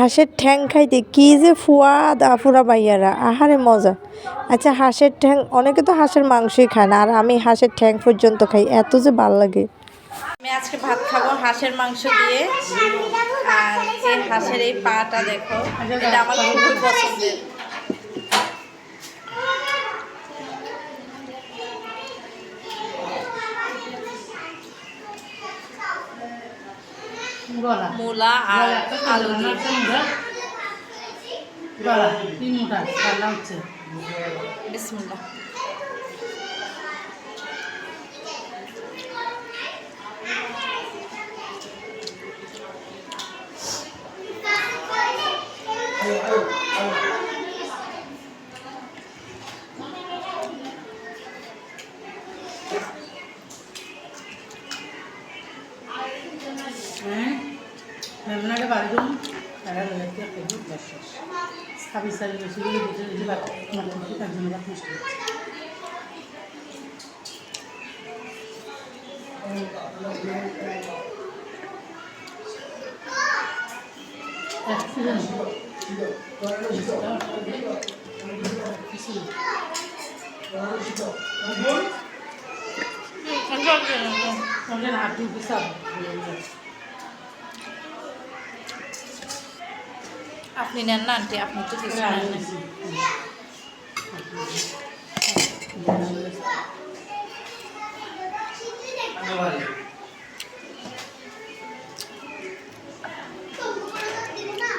হাঁসের ঠ্যাং খাইতে কি যে ফুয়াদ আফুরা বাইয়ারা আহারে মজা। আচ্ছা হাঁসের ঠ্যাং, অনেকে তো হাঁসের মাংসই খায় না, আর আমি হাঁসের ঠ্যাং পর্যন্ত খাই, এত যে ভালো লাগে। আমি আজকে ভাত খাব হাঁসের মাংস দিয়ে, আর এই হাঁসের এই পাটা দেখো, এটা আমার খুবই পছন্দের। মূলা আর আলু দিয়ে। গলা তিন মোটা রান্না হচ্ছে। বিসমিল্লাহ। হ্যাঁ রান্নাটা বাড়ি দিন তারা রয়েছে ছাব্বিশ তারিখ বেশি করে দিতে দিতে বাদ তার জন্য বাদ নষ্ট হচ্ছে Soalnya aduh besar. আপনি নেন না আন্টি আপনি তো কিছু নেন। না।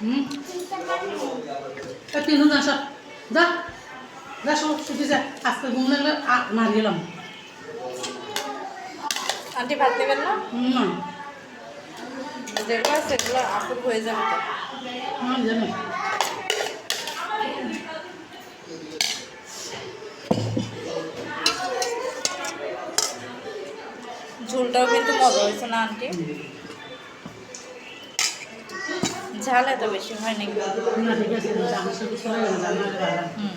হুম তিনজন আসা। যা যা সব ছুটি যা। আজকে ঘুম লাগলে আন্টি ভাত নেবেন না? না। যেগুলো আছে আপুর হয়ে যাবে ঝোলটাও কিন্তু মজা হয়েছে না, আন্টি? ঝাল এত বেশি হয় নাকি না ঠিক আছে আমার সাথে চলে গেল জানা ভালো হুম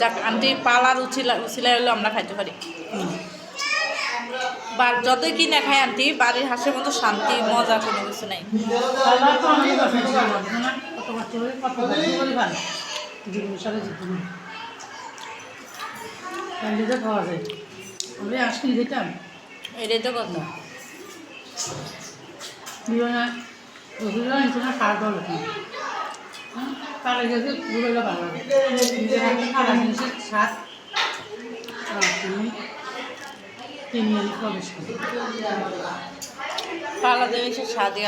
যাক, আন্টি পালার উচিলা উচিলাই হলেও আমরা খাইতে পারি। বা যতই কি না খাই আন্টি, বাড়ির হাঁসের মতো শান্তি, মজা কোনো কিছু নাই। এটাই তো কথা ইন্টারনে খাওয়া দাওয়া লোক তার আগে যে পুরোটা ভালো খাওয়া জিনিসের স্বাদ পালা জিনিসের স্বাদই